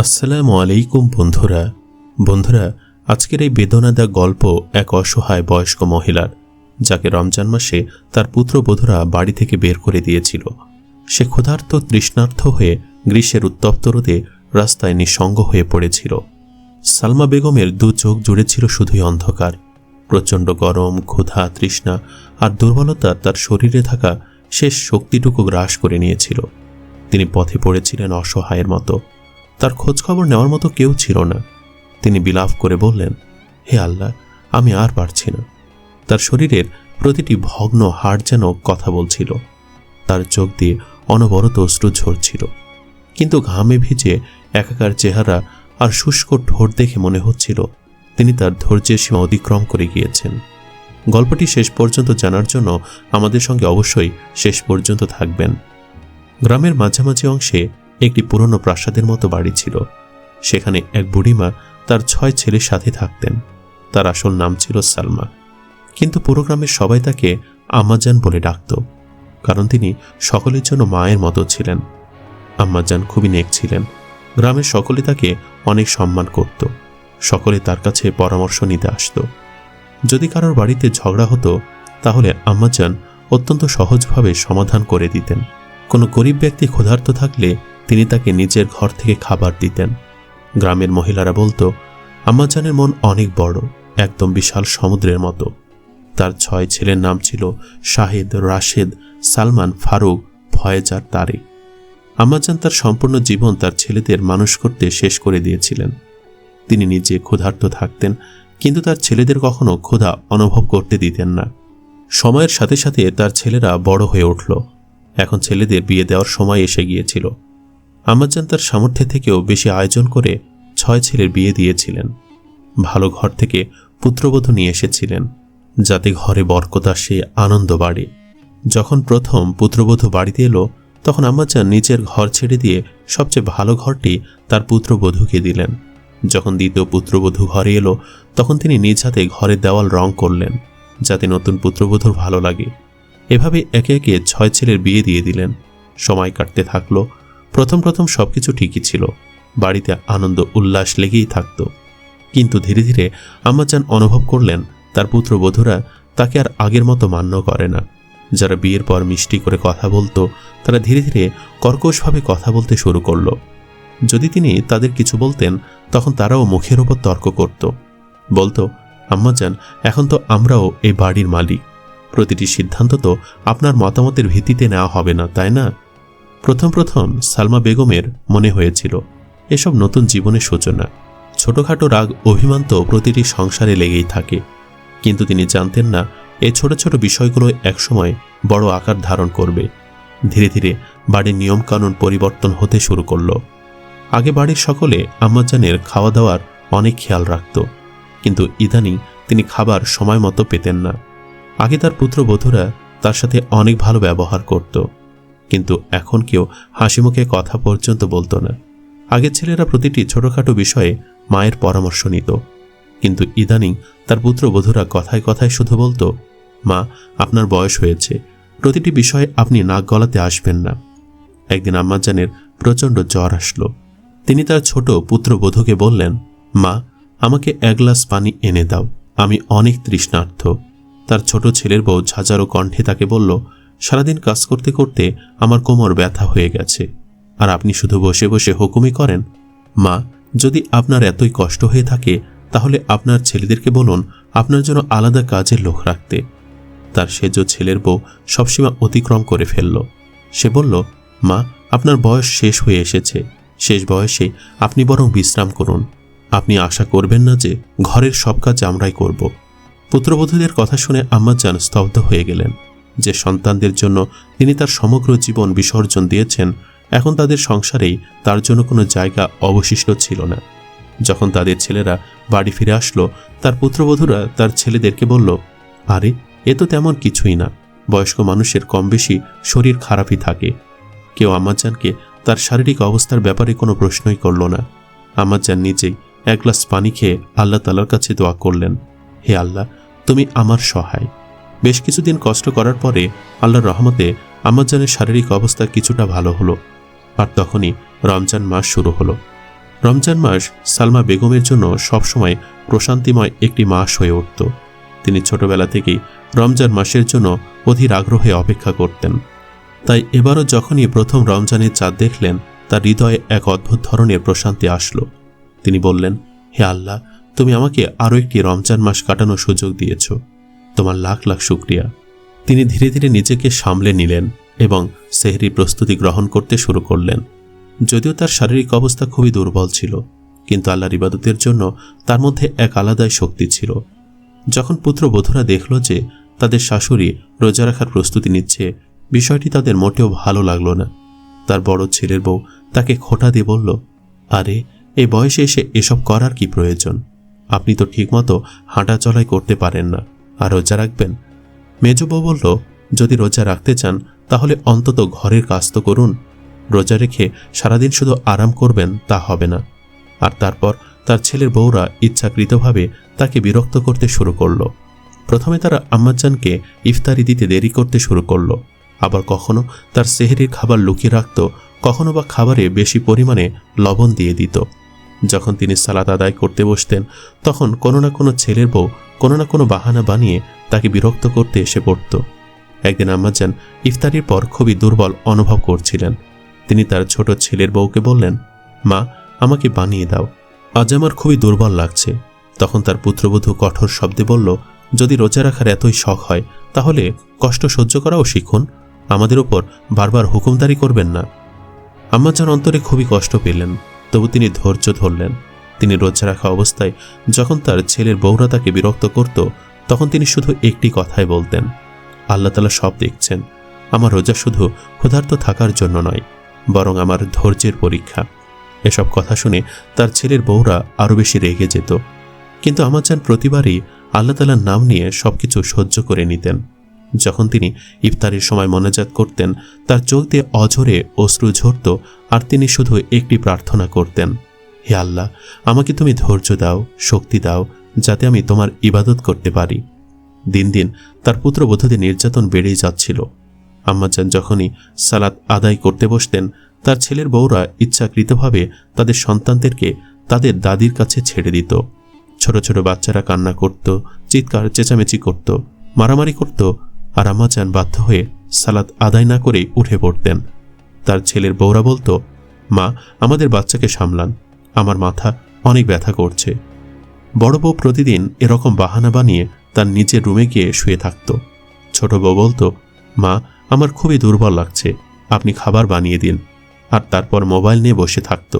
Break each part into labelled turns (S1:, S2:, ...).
S1: আসসালামু আলাইকুম বন্ধুরা। বন্ধুরা, আজকের এই বেদনাদা গল্প এক অসহায় বয়স্ক মহিলার, যাকে রমজান মাসে তার পুত্রবধূরা বাড়ি থেকে বের করে দিয়েছিল। সে ক্ষুধার্ত তৃষ্ণার্থ হয়ে গ্রীষ্মের উত্তপ্ত রোদে রাস্তায় নিঃসঙ্গ হয়ে পড়েছিল। সালমা বেগমের দু চোখ জুড়ে ছিল শুধুই অন্ধকার। প্রচণ্ড গরম, ক্ষুধা, তৃষ্ণা আর দুর্বলতা তার শরীরে থাকা শেষ শক্তিটুকু গ্রাস করে নিয়েছিল। তিনি পথে পড়েছিলেন অসহায়ের মতো। তার খোঁজখবর নেওয়ার মতো কেউ ছিল না। তিনি বিলাপ করে বললেন, হে আল্লাহ, আমি আর পারছি না। তার শরীরের প্রতিটি ভগ্ন হাড় যেন কথা বলছিল। তার চোখ দিয়ে অনবরত অশ্রু ঝরছিল। কিন্তু ঘামে ভিজে একাকার চেহারা আর শুষ্ক ঠোঁট দেখে মনে হচ্ছিল, তিনি তার ধৈর্যের সীমা অতিক্রম করে গিয়েছেন। গল্পটি শেষ পর্যন্ত জানার জন্য আমাদের সঙ্গে অবশ্যই শেষ পর্যন্ত থাকবেন। গ্রামের মাঝামাঝি অংশে একটি পুরনো প্রাসাদের মতো বাড়ি ছিল। সেখানে এক বুড়িমা তার ছয় ছেলের সাথে থাকতেন। তার আসল নাম ছিল সালমা। কিন্তু পুরো গ্রামের সবাই তাকে আম্মাজান বলে ডাকত, কারণ তিনি সকলের জন্য মায়ের মতো ছিলেন। আম্মাজান খুবই নেক ছিলেন। গ্রামের সকলে তাকে অনেক সম্মান করত। সকলে তার কাছে পরামর্শ নিতে আসত। যদি কারোর বাড়িতে ঝগড়া হতো, তাহলে আম্মাজান অত্যন্ত সহজভাবে সমাধান করে দিতেন। কোনো গরিব ব্যক্তি ক্ষুধার্ত থাকলে তিনি তাকে নিজের ঘর থেকে খাবার দিতেন। গ্রামের মহিলারা বলতো, আম্মাজানের মন অনেক বড়, একদম বিশাল সমুদ্রের মতো। তার ছয় ছেলের নাম ছিল শাহিদ, রাশেদ, সালমান, ফারুক, ফয়েজ আর তারেক। আম্মাজান তার সম্পূর্ণ জীবন তার ছেলেদের মানুষ করতে শেষ করে দিয়েছিলেন। তিনি নিজে ক্ষুধার্ত থাকতেন, কিন্তু তার ছেলেদের কখনো ক্ষুধা অনুভব করতে দিতেন না। সময়ের সাথে সাথে তার ছেলেরা বড় হয়ে উঠল। এখন ছেলেদের বিয়ে দেওয়ার সময় এসে গিয়েছিল। আমাজান তার সামর্থ্য থেকেও বেশি আয়োজন করে ছয় ছেলের বিয়ে দিয়েছিলেন। ভালো ঘর থেকে পুত্রবধূ নিয়ে এসেছিলেন, যাতে ঘরে বরকত আসে, আনন্দ বাড়ে। যখন প্রথম পুত্রবধূ বাড়িতে এলো, তখন আম্মাজান নিজের ঘর ছেড়ে দিয়ে সবচেয়ে ভালো ঘরটি তার পুত্রবধূকে দিলেন। যখন দ্বিতীয় পুত্রবধূ ঘরে এলো, তখন তিনি নিজ হাতে ঘরের দেওয়াল রং করলেন, যাতে নতুন পুত্রবধূর ভালো লাগে। এভাবে একে একে ছয় ছেলের বিয়ে দিয়ে দিলেন। সময় কাটতে থাকল প্রথম প্রথম সবকিছু ঠিকই ছিল। বাড়িতে আনন্দ, উল্লাস লেগেই থাকত। কিন্তু ধীরে ধীরে আম্মাজান অনুভব করলেন, তার পুত্রবধূরা তাকে আর আগের মতো মান্য করে না। যারা বিয়ের পর মিষ্টি করে কথা বলতো, তারা ধীরে ধীরে কর্কশভাবে কথা বলতে শুরু করল। যদি তিনি তাদের কিছু বলতেন, তখন তারাও মুখের ওপর তর্ক করত। বলতো, আম্মাজান, এখন তো আমরাও এই বাড়ির মালিক। প্রতিটি সিদ্ধান্ত তো আপনার মতামতের ভিত্তিতে নেওয়া হবে না, তাই না? প্রথম প্রথম সালমা বেগমের মনে হয়েছিল, এসব নতুন জীবনের সূচনা। ছোটখাটো রাগ অভিমান তো প্রতিটি সংসারে লেগেই থাকে। কিন্তু তিনি জানতেন না এই ছোট ছোট বিষয়গুলো একসময় বড় আকার ধারণ করবে। ধীরে ধীরে বাড়ির নিয়মকানুন পরিবর্তন হতে শুরু করল। আগে বাড়ির সকলে আম্মাজানের খাওয়া দাওয়ার অনেক খেয়াল রাখত। কিন্তু ইদানিং তিনি খাবার সময় মতো পেতেন না। আগে তার পুত্রবধূরা তার সাথে অনেক ভালো ব্যবহার করত। কিন্তু এখন কেউ হাসি মুখে কথা পর্যন্ত বলতো না। আগের ছেলেরা প্রতিটি ছোটখাটো বিষয়ে মায়ের পরামর্শ নিত। কিন্তু ইদানিং তার পুত্র পুত্রবধূরা কথায় কথায় শুধু বলতো, মা, আপনার বয়স হয়েছে। প্রতিটি বিষয়ে আপনি নাক গলাতে আসবেন না। একদিন আম্মাজানের প্রচণ্ড জ্বর আসলো। তিনি তার ছোট পুত্র পুত্রবধূকে বললেন, মা, আমাকে এক গ্লাস পানি এনে দাও, আমি অনেক তৃষ্ণার্থ। তার ছোট ছেলের বউ ঝাঁঝারো কণ্ঠে তাকে বলল সারাদিন কাজ করতে করতে আমার কোমর ব্যথা হয়ে গেছে। আর আপনি শুধু বসে বসে হুকুমি করেন, মা, যদি আপনার এতই কষ্ট হয়ে থাকে, তাহলে আপনার ছেলেদেরকে বলুন আপনার জন্য আলাদা কাজের লোক রাখতে। তার সেজ ছেলের বউ সবসীমা অতিক্রম করে ফেলল। সে বলল, মা, আপনার বয়স শেষ হয়ে এসেছে। শেষ বয়সে আপনি বরং বিশ্রাম করুন। আপনি আশা করবেন না যে ঘরের সব কাজ আমরাই করব। পুত্রবধূদের কথা শুনে আম্মাজান স্তব্ধ হয়ে গেলেন। যে সন্তানদের জন্য তিনি তার সমগ্র জীবন বিসর্জন দিয়েছেন, এখন তাদের সংসারেই তার জন্য কোনো জায়গা অবশিষ্ট ছিল না। যখন তাদের ছেলেরা বাড়ি ফিরে আসলো, তার পুত্রবধূরা তার ছেলেদেরকে বলল, আরে, এ তো তেমন কিছুই না। বয়স্ক মানুষের কম বেশি শরীর খারাপই থাকে। কেউ আম্মাজানকে তার শারীরিক অবস্থার ব্যাপারে কোনো প্রশ্নই করল না। আম্মাজান নিজেই এক গ্লাস পানি খেয়ে আল্লাহ তালার কাছে দোয়া করলেন, হে আল্লাহ, তুমি আমার সহায়। বেশ কিছুদিন কষ্ট করার পরে আল্লাহর রহমতে আম্মাজানের শারীরিক অবস্থা কিছুটা ভালো হলো আর তখনই রমজান মাস শুরু হলো। রমজান মাস সালমা বেগমের জন্য সবসময় প্রশান্তিময় একটি মাস হয়ে উঠত। তিনি ছোটবেলা থেকেই রমজান মাসের জন্য অধীর আগ্রহে অপেক্ষা করতেন। তাই এবারও যখনই প্রথম রমজানের চাঁদ দেখলেন, তার হৃদয়ে এক অদ্ভুত ধরনের প্রশান্তি আসলো। তিনি বললেন, হে আল্লাহ, তুমি আমাকে আরও একটি রমজান মাস কাটানোর সুযোগ দিয়েছ। তোমার লাখ লাখ শুক্রিয়া। তিনি ধীরে ধীরে নিজেকে সামলে নিলেন এবং সেহরি প্রস্তুতি গ্রহণ করতে শুরু করলেন। যদিও তার শারীরিক অবস্থা খুবই দুর্বল ছিল, কিন্তু আল্লাহর ইবাদতের জন্য তার মধ্যে এক আলাদাই শক্তি ছিল। যখন পুত্র পুত্রবধূরা দেখল যে তাদের শাশুড়ি রোজা রাখার প্রস্তুতি নিচ্ছে, বিষয়টি তাদের মোটেও ভালো লাগল না। তার বড় ছেলের বউ তাকে খোটা দিয়ে বলল, আরে, এই বয়সে এসে এসব করার কি প্রয়োজন? আপনি তো ঠিকমতো হাঁটা চলাই করতে পারেন না। আর রোজা রাখবেন? মেজ বউ বলল, যদি রোজা রাখতে চান, তাহলে অন্তত ঘরের কাজ তো করুন। রোজা রেখে সারাদিন শুধু আরাম করবেন, তা হবে না। আর তারপর তার ছেলের বউরা ইচ্ছাকৃতভাবে তাকে বিরক্ত করতে শুরু করল। প্রথমে তারা আম্মাজানকে ইফতারি দিতে দেরি করতে শুরু করল। আবার কখনো তার সেহেরির খাবার লুকিয়ে রাখত, কখনো বা খাবারে বেশি পরিমাণে লবণ দিয়ে দিত। যখন তিনি সালাদ আদায় করতে বসতেন, তখন কোনো না কোনো ছেলের বউ কোনো না কোনো বাহানা বানিয়ে তাকে বিরক্ত করতে এসে পড়ত। একদিন আম্মাজান ইফতারির পর খুবই দুর্বল অনুভব করছিলেন। তিনি তার ছোট ছেলের বউকে বললেন, মা, আমাকে বানিয়ে দাও। আজ আমার খুবই দুর্বল লাগছে। তখন তার পুত্রবধূ কঠোর শব্দে বলল, যদি রোজা রাখার এতই শখ হয়, তাহলে কষ্ট সহ্য করাও শিখুন। আমাদের ওপর বারবার হুকুমদারি করবেন না। আম্মাজান অন্তরে খুবই কষ্ট পেলেন। তবু তিনি ধৈর্য ধরলেন। তিনি রোজা রাখা অবস্থায় যখন তার ছেলের বউরা তাকে বিরক্ত করত, তখন তিনি শুধু একটি কথাই বলতেন, আল্লাহ তালা সব দেখছেন। আমার রোজা শুধু ক্ষুধার্ত থাকার জন্য নয়, বরং আমার ধৈর্যের পরীক্ষা। এসব কথা শুনে তার ছেলের বউরা আরও বেশি রেগে যেত। কিন্তু আমাজান প্রতিবারই আল্লাহ তালার নাম নিয়ে সবকিছু সহ্য করে নিতেন। যখন তিনি ইফতারের সময় মনোজাত করতেন, তার দিয়ে অঝরে অশ্রু ঝরত আর তিনি শুধু একটি প্রার্থনা করতেন, হে আল্লাহ, আমাকে তুমি ধৈর্য দাও, শক্তি দাও, যাতে আমি তোমার ইবাদত করতে পারি। দিন দিন তার পুত্রবধূদের নির্যাতন বেড়েই যাচ্ছিল। আম্মাজান যখনই সালাত আদায় করতে বসতেন, তার ছেলের বউরা ইচ্ছাকৃতভাবে তাদের সন্তানদেরকে তাদের দাদির কাছে ছেড়ে দিত। ছোট ছোট বাচ্চারা কান্না করত, চিৎকার, চেঁচামেচি করত, মারামারি করত আর আম্মাজান বাধ্য হয়ে সালাদ আদায় না করেই উঠে পড়তেন। তার ছেলের বউরা বলতো, মা, আমাদের বাচ্চাকে সামলান। আমার মাথা অনেক ব্যথা করছে। বড় বউ প্রতিদিন এরকম বাহানা বানিয়ে তার নিজের রুমে গিয়ে শুয়ে থাকত। ছোট বউ বলতো, মা, আমার খুবই দুর্বল লাগছে। আপনি খাবার বানিয়ে দিন। আর তারপর মোবাইল নিয়ে বসে থাকত।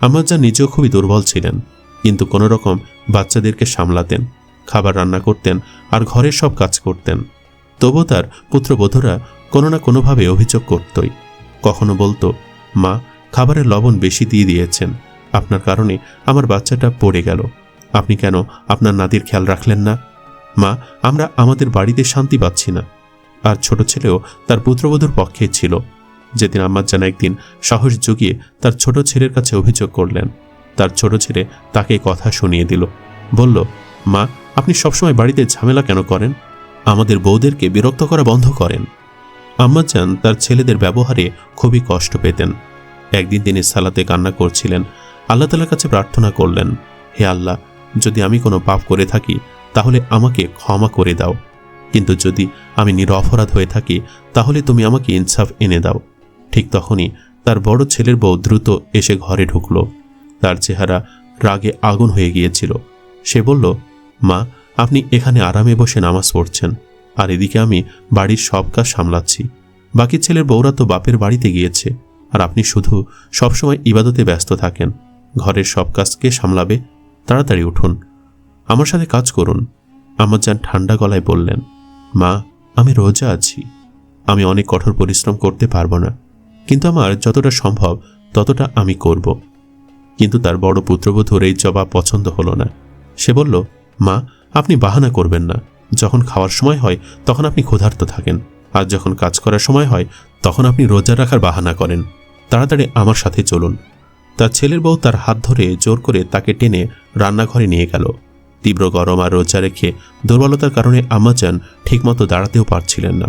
S1: আমার যা নিজেও খুবই দুর্বল ছিলেন, কিন্তু কোনো রকম বাচ্চাদেরকে সামলাতেন, খাবার রান্না করতেন আর ঘরের সব কাজ করতেন। তবু তার পুত্রবধূরা কোনো না কোনোভাবে অভিযোগ করতই। কখনো বলতো, মা, খাবারের লবণ বেশি দিয়ে দিয়েছেন। আপনার কারণে আমার বাচ্চাটা পড়ে গেল। আপনি কেন আপনার নাতির খেয়াল রাখলেন না? মা, আমরা আমাদের বাড়িতে শান্তি পাচ্ছি না। আর ছোট ছেলেও তার পুত্রবধূর পক্ষে ছিল। যেদিন আম্মাজান একদিন সাহস জুগিয়ে তার ছোট ছেলের কাছে অভিযোগ করলেন, তার ছোট ছেলে তাকে কথা শুনিয়ে দিল। বলল, মা, আপনি সবসময় বাড়িতে ঝামেলা কেন করেন? আমাদের বউদেরকে বিরক্ত করা বন্ধ করেন। আম্মাজান তার ছেলেদের ব্যবহারে খুবই কষ্ট পেতেন। একদিন তিনি সালাতে কান্না করছিলেন। আল্লাহ তালার কাছে প্রার্থনা করলেন, হে আল্লাহ, যদি আমি কোনো পাপ করে থাকি, তাহলে আমাকে ক্ষমা করে দাও। কিন্তু যদি আমি নিরপরাধ হয়ে থাকি, তাহলে তুমি আমাকে ইনসাফ এনে দাও। ঠিক তখনই তার বড় ছেলের বউ দ্রুত এসে ঘরে ঢুকল। তার চেহারা রাগে আগুন হয়ে গিয়েছিল। সে বলল, মা আপনি এখানে আরামে বসে নামাজ পড়ছেন, আর এদিকে আমি বাড়ির সব কাজ সামলাচ্ছি। বাকি ছেলের বউরা তো বাপের বাড়িতে গিয়েছে, আর আপনি শুধু সবসময় ইবাদতে ব্যস্ত থাকেন। ঘরের সব কাজকে সামলাবে? তাড়াতাড়ি উঠুন। আমার সাথে কাজ করুন, আমার যান ঠান্ডা গলায় বললেন। মা, আমি রোজা আছি। আমি অনেক কঠোর পরিশ্রম করতে পারব না, কিন্তু আমার যতটা সম্ভব ততটা আমি করব। কিন্তু তার বড় পুত্রবধূর এই জবাব পছন্দ হলো না। সে বলল, মা আপনি বাহানা করবেন না। যখন খাওয়ার সময় হয়, তখন আপনি ক্ষুধার্ত থাকেন। আর যখন কাজ করার সময় হয়, তখন আপনি রোজা রাখার বাহানা করেন। তাড়াতাড়ি আমার সাথে চলুন। তার ছেলের বউ তার হাত ধরে জোর করে তাকে টেনে রান্নাঘরে নিয়ে গেল। তীব্র গরম আর রোজা রেখে দুর্বলতার কারণে আমাজান ঠিকমতো দাঁড়াতেও পারছিলেন না।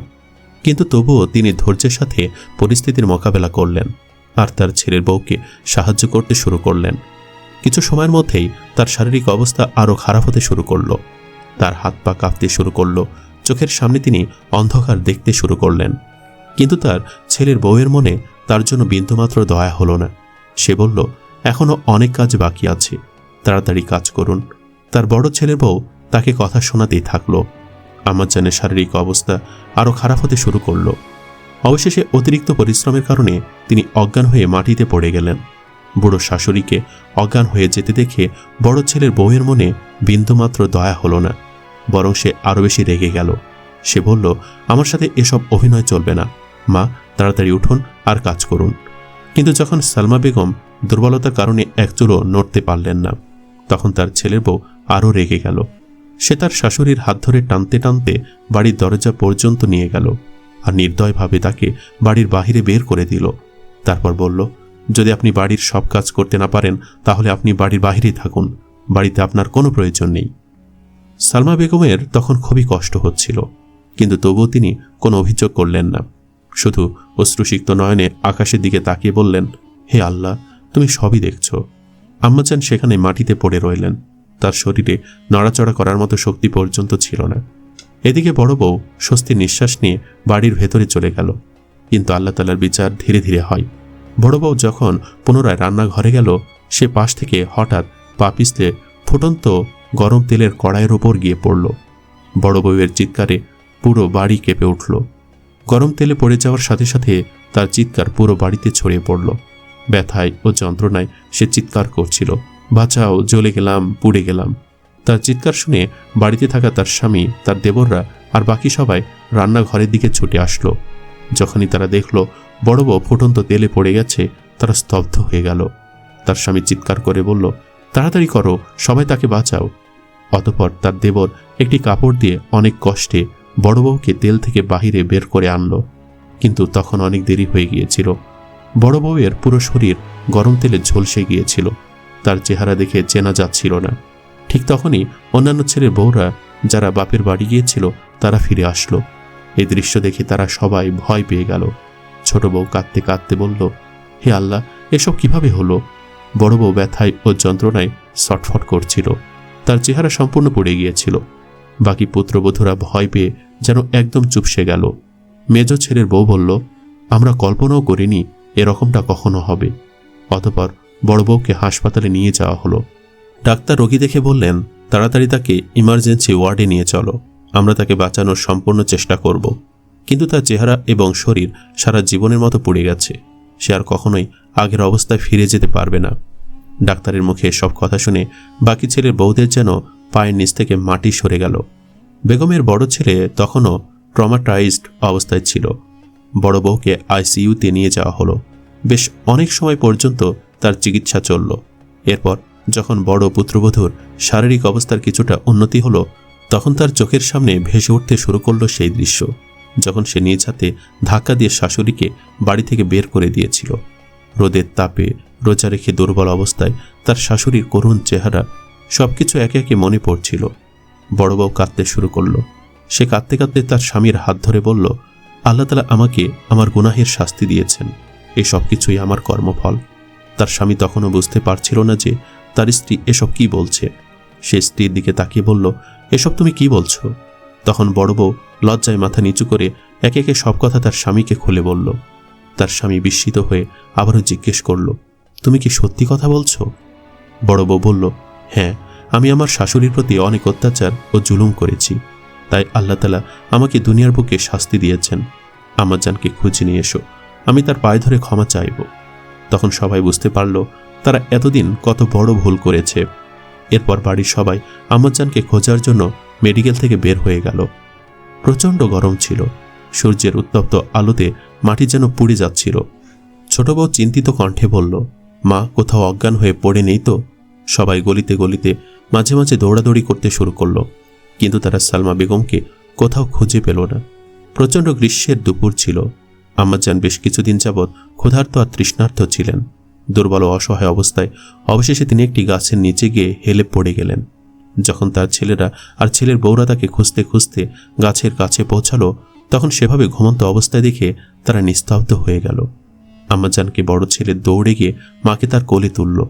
S1: কিন্তু তবুও তিনি ধৈর্যের সাথে পরিস্থিতির মোকাবেলা করলেন। আর তার ছেলের বউকে সাহায্য করতে শুরু করলেন। কিছু সময়ের মধ্যেই তার শারীরিক অবস্থা আরও খারাপ হতে শুরু করল। তার হাত পা কাঁপতে শুরু করল। চোখের সামনে তিনি অন্ধকার দেখতে শুরু করলেন। কিন্তু তার ছেলের বউয়ের মনে তার জন্য বিন্দুমাত্র দয়া হলো না। সে বলল এখনও অনেক কাজ বাকি আছে। তাড়াতাড়ি কাজ করুন। তার বড় ছেলের বউ তাকে কথা শোনাতেই থাকল। আমার জানে শারীরিক অবস্থা আরও খারাপ হতে শুরু করল। অবশেষে অতিরিক্ত পরিশ্রমের কারণে তিনি অজ্ঞান হয়ে মাটিতে পড়ে গেলেন। বুড়ো শাশুড়িকে অজ্ঞান হয়ে যেতে দেখে বড় ছেলের বউয়ের মনে বিন্দুমাত্র দয়া হলো না, বরং সে আরও বেশি রেগে গেল। সে বলল, আমার সাথে এসব অভিনয় চলবে না। মা, তাড়াতাড়ি উঠুন আর কাজ করুন। কিন্তু যখন সালমা বেগম দুর্বলতার কারণে এক চুলো নড়তে পারলেন না, তখন তার ছেলের বউ আরও রেগে গেল। সে তার শাশুড়ির হাত ধরে টানতে টানতে বাড়ির দরজা পর্যন্ত নিয়ে গেল আর নির্দয়ভাবে তাকে বাড়ির বাহিরে বের করে দিল। তারপর বলল যদি আপনি বাড়ির সব কাজ করতে না পারেন, তাহলে আপনি বাড়ির বাহিরেই থাকুন। বাড়িতে আপনার কোনো প্রয়োজন নেই। সালমা বেগমের তখন খুবই কষ্ট হচ্ছিল, কিন্তু তবুও তিনি কোনো অভিযোগ করলেন না। শুধু অশ্রুসিক্ত নয়নে আকাশের দিকে তাকিয়ে বললেন, হে আল্লাহ, তুমি সবই দেখছ। আম্মাজান সেখানে মাটিতে পড়ে রইলেন। তার শরীরে নড়াচড়া করার মতো শক্তি পর্যন্ত ছিল না। এদিকে বড় বউ স্বস্তির নিঃশ্বাস নিয়ে বাড়ির ভেতরে চলে গেল। কিন্তু আল্লাহ তালার বিচার ধীরে ধীরে হয়। বড় বউ যখন পুনরায় রান্নাঘরে গেল, সে পাশ থেকে হঠাৎ পা পিছলে ফুটন্ত গরম তেলের কড়াইয়ের ওপর গিয়ে পড়ল। বড় চিৎকারে পুরো বাড়ি কেঁপে উঠল। গরম তেলে পড়ে যাওয়ার সাথে সাথে তার চিৎকার পুরো বাড়িতে ছড়িয়ে পড়ল। ব্যথায় ও যন্ত্রণায় সে চিৎকার করছিল। বাঁচাও, জ্বলে গেলাম, পুড়ে গেলাম। তার চিৎকার শুনে বাড়িতে থাকা তার স্বামী, তার দেবররা আর বাকি সবাই রান্নাঘরের দিকে ছুটে আসলো। যখনই তারা দেখল বড় বউ ফুটন্ত তেলে পড়ে গেছে, তারা স্তব্ধ হয়ে গেল। তার স্বামী চিৎকার করে বলল, তাড়াতাড়ি করো, সবাই তাকে বাঁচাও। অতপর তার দেবর একটি কাপড় দিয়ে অনেক কষ্টে বড় বউকে তেল থেকে বাহিরে বের করে আনলো। কিন্তু তখন অনেক দেরি হয়ে গিয়েছিল। বড় বউয়ের পুরো শরীর গরম তেলে ঝলসে গিয়েছিল। তার চেহারা দেখে চেনা যাচ্ছিল না। ঠিক তখনই অন্যান্য ছেলের বউরা যারা বাপের বাড়ি গিয়েছিল, তারা ফিরে আসলো। এই দৃশ্য দেখে তারা সবাই ভয় পেয়ে গেল। ছোট বউ কাঁদতে কাঁদতে বলল, হে আল্লাহ, এসব কীভাবে হলো? বড় বউ ব্যথায় ও যন্ত্রণায় ছটফট করছিল। তার চেহারা সম্পূর্ণ পড়ে গিয়েছিল। বাকি পুত্রবধূরা ভয় পেয়ে যেন একদম চুপসে গেল। মেজ ছেলের বউ বলল, আমরা কল্পনাও করিনি এরকমটা কখনো হবে। অতপর বড় বউকে হাসপাতালে নিয়ে যাওয়া হলো। ডাক্তার রোগী দেখে বললেন, তাড়াতাড়ি তাকে ইমার্জেন্সি ওয়ার্ডে নিয়ে চলো। আমরা তাকে বাঁচানোর সম্পূর্ণ চেষ্টা করব। কিন্তু তার চেহারা এবং শরীর সারা জীবনের মতো পড়ে গেছে। সে আর কখনোই আগের অবস্থায় ফিরে যেতে পারবে না। ডাক্তারের মুখে সব কথা শুনে বাকি ছেলের বউদের যেন পায়ের নিচ থেকে মাটি সরে গেল। বেগমের বড় ছেলে তখনও ট্রমাটাইজড অবস্থায় ছিল। বড় বউকে আইসিইউতে নিয়ে যাওয়া হলো। বেশ অনেক সময় পর্যন্ত তার চিকিৎসা চলল। এরপর যখন বড় পুত্রবধূর শারীরিক অবস্থার কিছুটা উন্নতি হলো, তখন তার চোখের সামনে ভেসে উঠতে শুরু করল সেই দৃশ্য। যখন সে নিজ হাতে ধাক্কা দিয়ে শাশুড়িকে বাড়ি থেকে বের করে দিয়েছিল। রোদের তাপে রোজা রেখে দুর্বল অবস্থায় তার শাশুড়ির করুণ চেহারা সবকিছু একে একে মনে পড়ছিল। বড় বউ কাঁদতে শুরু করল। সে কাঁদতে কাঁদতে তার স্বামীর হাত ধরে বলল, আল্লাহ তালা আমাকে আমার গুনাহের শাস্তি দিয়েছেন। এই সব কিছুই আমার কর্মফল। তার স্বামী তখনও বুঝতে পারছিল না যে তার স্ত্রী এসব কি বলছে। সে স্ত্রীর দিকে তাকিয়ে বলল, এসব তুমি কি বলছো? তখন বড় বউ লজ্জায় মাথা নিচু করে একে একে সব কথা তার স্বামীকে খুলে বলল। তার স্বামী বিস্মিত হয়ে আবারও জিজ্ঞেস করল, তুমি কি সত্যি কথা বলছো? বড় বউ বলল হ্যাঁ আমি আমার শাশুড়ির প্রতি অনেক অত্যাচার ও জুলুম করেছি। তাই আল্লাহ তালা আমাকে দুনিয়ার বুকে শাস্তি দিয়েছেন। আমার জানকে খুঁজে নিয়ে এসো, আমি তার পায়ে ধরে ক্ষমা চাইব। তখন সবাই বুঝতে পারল, তারা এতদিন কত বড় ভুল করেছে। এরপর বাড়ির সবাই আমাজানকে খোঁজার জন্য মেডিকেল থেকে বের হয়ে গেল। প্রচণ্ড গরম ছিল। সূর্যের উত্তপ্ত আলোতে মাটি যেন পুড়ে যাচ্ছিল। ছোট বউ চিন্তিত কণ্ঠে বলল, মা, কোথাও অজ্ঞান হয়ে পড়ে নেই তো? সবাই গলিতে গলিতে মাঝে মাঝে দৌড়াদৌড়ি করতে শুরু করল। কিন্তু তারা সালমা বেগমকে কোথাও খুঁজে পেল না। প্রচণ্ড গ্রীষ্মের দুপুর ছিল। আমাজান বেশ কিছুদিন যাবৎ ক্ষুধার্ত আর তৃষ্ণার্থ ছিলেন। দুর্বল ও অসহায় অবস্থায় অবশেষে তিনি একটি গাছের নিচে গিয়ে হেলে পড়ে গেলেন। যখন তার ছেলেরা আর ছেলের বউরা তাকে খুঁজতে খুঁজতে গাছের কাছে পৌঁছালো, তখন সেভাবে ঘুমন্ত অবস্থায় দেখে তারা নিস্তব্ধ হয়ে গেল। আম্মাজানকে বড় ছেলে দৌড়ে গিয়ে মাকে তার কোলে তুলল।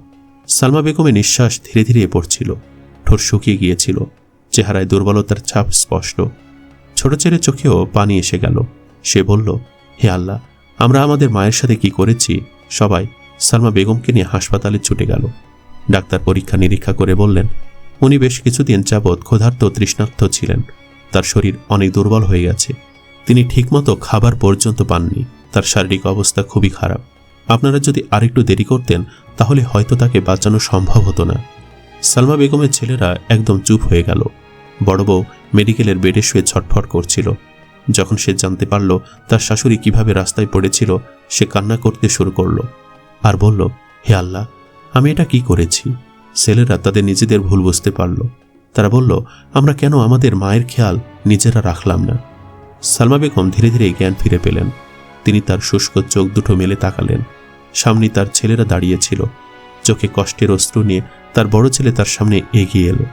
S1: সালমা বেগমের নিঃশ্বাস ধীরে ধীরে পড়ছিল। ঠোঁট শুকিয়ে গিয়েছিল। চেহারায় দুর্বলতার ছাপ স্পষ্ট। ছোট ছেলের চোখেও পানি এসে গেল। সে বলল, হে আল্লাহ, আমরা আমাদের মায়ের সাথে কি করেছি? সবাই সালমা বেগমকে নিয়ে হাসপাতালে ছুটে গেল। ডাক্তার পরীক্ষা নিরীক্ষা করে বললেন উনি বেশ কিছুদিন যাবৎ ক্ষুধার্ত তৃষ্ণার্ত ছিলেন। তার শরীর অনেক দুর্বল হয়ে গেছে। তিনি ঠিকমতো খাবার পর্যন্ত পাননি। তার শারীরিক অবস্থা খুবই খারাপ। আপনারা যদি আরেকটু দেরি করতেন, তাহলে হয়তো তাকে বাঁচানো সম্ভব হতো না। সালমা বেগমের ছেলেরা একদম চুপ হয়ে গেল। বড় বউ মেডিকেলের বেডে শুয়ে ছটফট করছিল। যখন সে জানতে পারল তার শাশুড়ি কীভাবে রাস্তায় পড়েছিল, সে কান্না করতে শুরু করল। আর বলল, হে আল্লাহ, আমি এটা কি করেছি? ছেলেরা তাদের নিজেদের ভুল বুঝতে পারল। তারা বলল, আমরা কেন আমাদের মায়ের খেয়াল নিজেরা রাখলাম না? সালমা বেগম ধীরে ধীরে জ্ঞান ফিরে পেলেন। তিনি তার শুষ্ক চোখ দুটো মেলে তাকালেন। সামনে তার ছেলেরা দাঁড়িয়েছিল চোখে কষ্টের অস্ত্র নিয়ে তার বড় ছেলে তার সামনে এগিয়ে এলো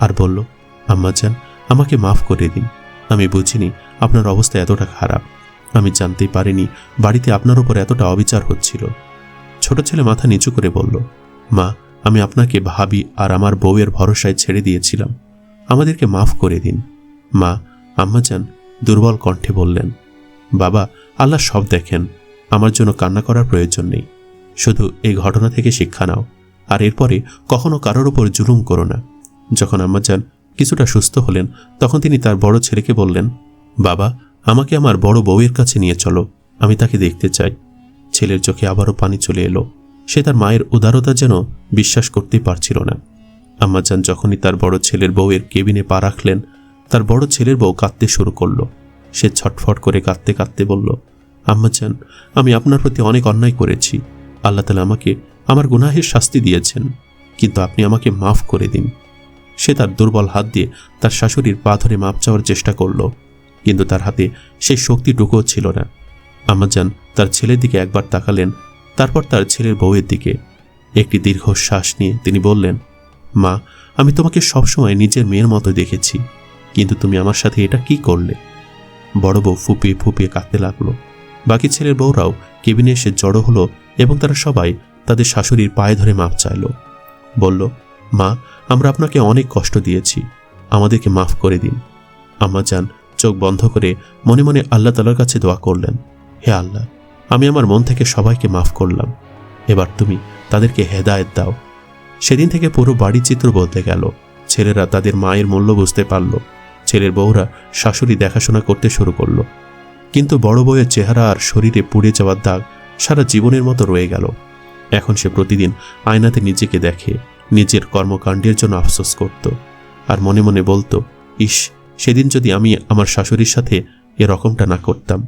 S1: আর বলল আম্মাজান আমাকে মাফ করে দিন। আমি বুঝিনি আপনার অবস্থা এতটা খারাপ। আমি জানতেই পারিনি বাড়িতে আপনার ওপর এতটা অবিচার হচ্ছিল। ছোট ছেলে মাথা নিচু করে বলল, মা আমি আপনাকে ভাবি আর আমার বউয়ের ভরসায় ছেড়ে দিয়েছিলাম। আমাদেরকে মাফ করে দিন। মা, আম্মাজান দুর্বল কণ্ঠে বললেন, বাবা, আল্লাহ সব দেখেন। আমার জন্য কান্না করার প্রয়োজন নেই। শুধু এই ঘটনা থেকে শিক্ষা নাও। আর এরপরে কখনো কারোর উপর জুলুম করো না। যখন আম্মাজান কিছুটা সুস্থ হলেন, তখন তিনি তার বড় ছেলেকে বললেন, বাবা, আমাকে আমার বড় বউয়ের কাছে নিয়ে চলো। আমি তাকে দেখতে চাই। ছেলের চোখে আবারও পানি চলে এলো। সে তার মায়ের উদারতা যেন বিশ্বাস করতেই পারছিল না। আম্মাজান যখনই তার বড় ছেলের বউয়ের কেবিনে পা রাখলেন, তার বড় ছেলের বউ কাঁদতে শুরু করল। সে ছটফট করে কাঁদতে কাঁদতে বলল, আম্মাজান, আমি আপনার প্রতি অনেক অন্যায় করেছি। আল্লাহ তালা আমাকে আমার গুনাহের শাস্তি দিয়েছেন, কিন্তু আপনি আমাকে মাফ করে দিন। সে তার দুর্বল হাত দিয়ে তার শাশুড়ির পা ধরে মাপ চাওয়ার চেষ্টা করল, কিন্তু তার হাতে সেই শক্তিটুকুও ছিল না। আম্মাজান তার ছেলের দিকে একবার তাকালেন তারপর তার ছেলের বউয়ের দিকে একটি দীর্ঘশ্বাস নিয়ে তিনি বললেন, মা, আমি তোমাকে সবসময় নিজের মেয়ের মতো দেখেছি, কিন্তু তুমি আমার সাথে এটা কি করলে? বড় বউ ফুপিয়ে ফুপিয়ে কাঁদতে লাগল। বাকি ছেলের বউরাও কেবিনে এসে জড়ো হলো এবং তারা সবাই তাদের শাশুড়ির পায়ে ধরে মাপ চাইল। বলল, মা, আমরা আপনাকে অনেক কষ্ট দিয়েছি, আমাদেরকে মাফ করে দিন। আম্মা যান চোখ বন্ধ করে মনে মনে আল্লাহ তালার কাছে দোয়া করলেন, হে আল্লাহ আমি আমার মন থেকে সবাইকে মাফ করলাম। এবার তুমি তাদেরকে হেদায়েত দাও। সেদিন থেকে পুরো বাড়ির চিত্র বদলে গেল। ছেলেরা তাদের মায়ের মূল্য বুঝতে পারল। ছেলের বউরা শাশুড়ি দেখাশোনা করতে শুরু করল। কিন্তু বড় বউয়ের চেহারা আর শরীরে পুড়ে যাওয়ার দাগ সারা জীবনের মতো রয়ে গেল। এখন সে প্রতিদিন আয়নাতে নিজেকে দেখে, নিজের কর্মকাণ্ডের জন্য আফসোস করত। আর মনে মনে বলতো, ইস, সেদিন যদি আমি আমার শাশুড়ির সাথে এরকমটা না করতাম।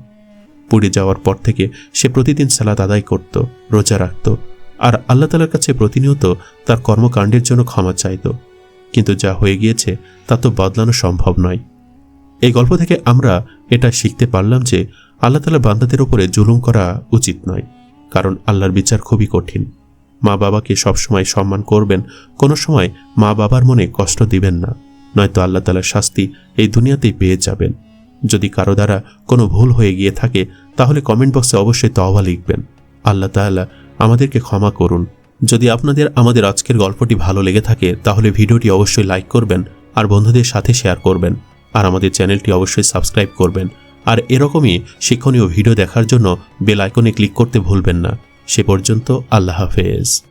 S1: পুড়ে যাওয়ার পর থেকে সে প্রতিদিন সালাদ আদায় করত, রোজা রাখত আর আল্লাহ তালার কাছে প্রতিনিয়ত তার কর্মকাণ্ডের জন্য ক্ষমা চাইত। কিন্তু যা হয়ে গিয়েছে তা তো বদলানো সম্ভব নয়। এই গল্প থেকে আমরা এটা শিখতে পারলাম যে আল্লাহ তালা বান্দাদের ওপরে জুলুম করা উচিত নয়, কারণ আল্লাহর বিচার খুবই কঠিন। মা বাবাকে সবসময় সম্মান করবেন, কোনো সময় মা বাবার মনে কষ্ট দিবেন না, নয়তো আল্লাহ তালার শাস্তি এই দুনিয়াতেই পেয়ে যাবেন। যদি কারও দ্বারা কোনো ভুল হয়ে গিয়ে থাকে, তাহলে কমেন্ট বক্সে অবশ্যই তহবা লিখবেন। আল্লাহ তাআলা আমাদেরকে ক্ষমা করুন। যদি আপনাদের আমাদের আজকের গল্পটি ভালো লেগে থাকে, তাহলে ভিডিওটি অবশ্যই লাইক করবেন আর বন্ধুদের সাথে শেয়ার করবেন। আর আমাদের চ্যানেলটি অবশ্যই সাবস্ক্রাইব করবেন। আর এরকমই শিক্ষণীয় ভিডিও দেখার জন্য বেল আইকনে ক্লিক করতে ভুলবেন না। সে পর্যন্ত আল্লাহ হাফেজ।